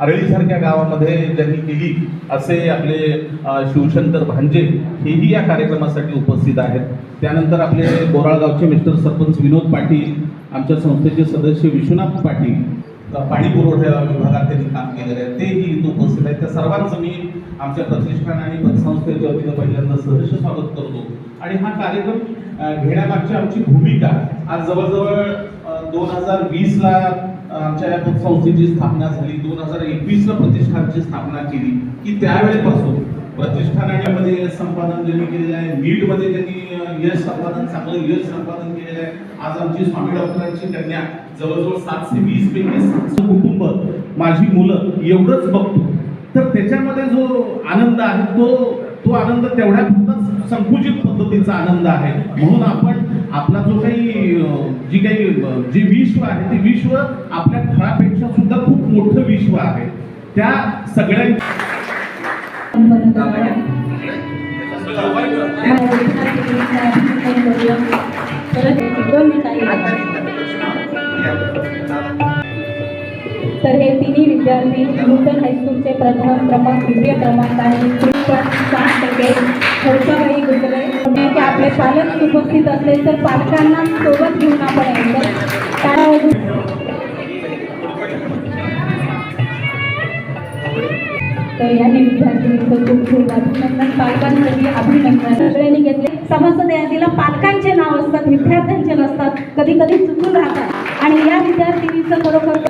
आरळीसारख्या गावामध्ये ज्यांनी केली असे आपले शिवशंकर भांजे हेही या कार्यक्रमासाठी उपस्थित आहेत. त्यानंतर आपले बोराळगावचे मिस्टर सरपंच विनोद पाटील आमच्या संस्थेचे सदस्य विश्वनाथ पाटील पाणी पुरवठा विभागात त्यांनी काम केलेलं आहे. तेही इथं उपस्थित आहेत. त्या सर्वांचं मी आमच्या प्रतिष्ठान आणि पतसंस्थेच्या वतीनं पहिल्यांदा सहर्ष स्वागत करतो. आणि हा कार्यक्रम घेण्यामागची आमची भूमिका आज जवळजवळ दोन हजार वीसला आमच्या या संस्थेची स्थापना झाली. दोन हजार एकवीसला प्रतिष्ठानची स्थापना केली. की त्यावेळेपासून प्रतिष्ठानामध्ये यश संपादन ज्यांनी केलेलं आहे नीटमध्ये त्यांनी यश संपादन चांगलं यश संपादन केलेलं आहे. आज आमची स्वामी डॉक्टरांची कन्या जवळजवळ सातशे वीस पैकी सातशे कुटुंब माझी मुलं एवढंच बघतो. तर त्याच्यामध्ये जो आनंद आहे तो तो आनंद तेवढ्या फक्त संकुचित पद्धतीचा आनंद आहे. म्हणून आपण आपला जो काही जी काही जे विश्व आहे ते विश्व आपल्या फळापेक्षा सुद्धा खूप मोठं विश्व आहे. त्या सगळ्यांच्या तर हे तिन्ही विद्यार्थी नूतन हायस्कूलचे प्रथम क्रमांक द्वितीय क्रमांक आणि टक्के गुजरे की आपले पालक उपस्थित असले तर पालकांना सोबत घेऊन आपण यायचं तर या विद्यार्थ्यांचं खूप खूप अभिनंदन. पालकांसाठी अभिनंदन. सगळ्यांनी घेतले. सभासद यादीला पालकांचे नाव असतात विद्यार्थ्यांचे नसतात कधी कधी चुकून राहतात. आणि या विद्यार्थिनीचं खरोखर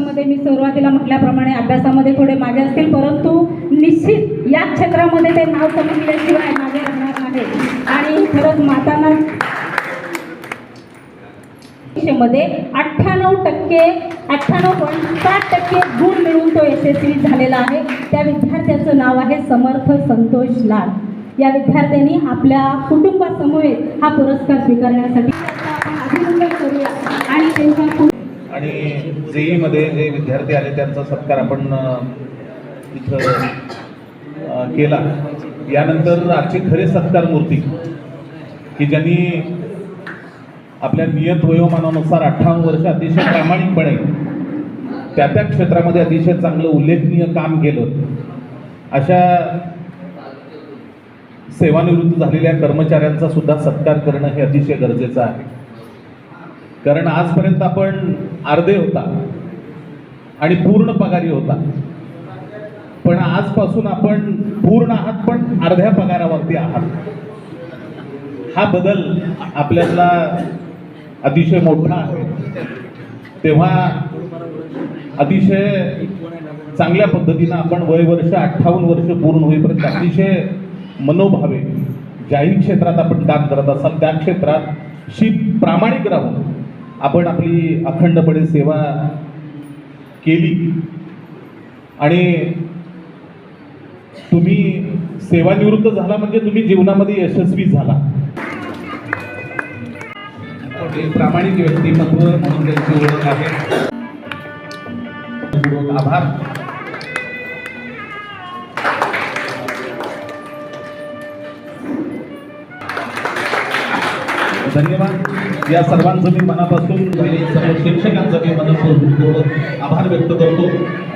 अभ्यासामध्ये मी सुरुवातीला म्हटल्याप्रमाणे अभ्यासामध्ये थोडे मागे असतील परंतु निश्चित या क्षेत्रामध्ये ते नाव समजल्याशिवाय मागे राहणार नाही. आणि खरंच मातांना मध्ये अठ्ठ्याण्णव टक्के अठ्ठ्याण्णव पॉईंट सात टक्के गुण मिळवून तो यशस्वी झालेला आहे. त्या विद्यार्थ्याचं नाव आहे समर्थ संतोष लाड या विद्यार्थ्यांनी आपल्या कुटुंबासमवेत हा पुरस्कार स्वीकारण्यासाठी आपण अभिनंदन करूया. आणि त्यांच्या आणि जेईमध्ये जे विद्यार्थी आले त्यांचा सत्कार आपण इथं केला. यानंतर आजचे खरे सत्कार मूर्ती की ज्यांनी आपल्या नियत वयोमानानुसार अठ्ठावन्न वर्ष अतिशय प्रामाणिकपणे त्या त्या क्षेत्रामध्ये अतिशय चांगलं उल्लेखनीय काम केलं. अशा सेवानिवृत्त झालेल्या कर्मचाऱ्यांचा सुद्धा सत्कार करणं हे अतिशय गरजेचं आहे. कारण आजपर्यंत आपण अर्धे होता आणि पूर्ण पगारी होता. पण आजपासून आपण पूर्ण आहात पण अर्ध्या पगारावरती आहात. हा बदल आपल्याला अतिशय मोठा आहे. तेव्हा अतिशय चांगल्या पद्धतीनं आपण वय वर्ष अठ्ठावन्न वर्ष पूर्ण होईपर्यंत अतिशय मनोभावे ज्याही क्षेत्रात आपण काम करत असाल. त्या क्षेत्रात शी प्रामाणिक राहून आपण आपली अखंडपणे सेवा केली. आणि तुम्ही सेवानिवृत्त झाला म्हणजे तुम्ही जीवनामध्ये यशस्वी झाला. प्रामाणिक व्यक्तिमत्व म्हणून त्यांची ओळख आहे. आभार. धन्यवाद. या सर्वांचं मी मनापासून शिक्षकांचं सर्व शिक्षकांचा मी मनापासून आभार व्यक्त करतो.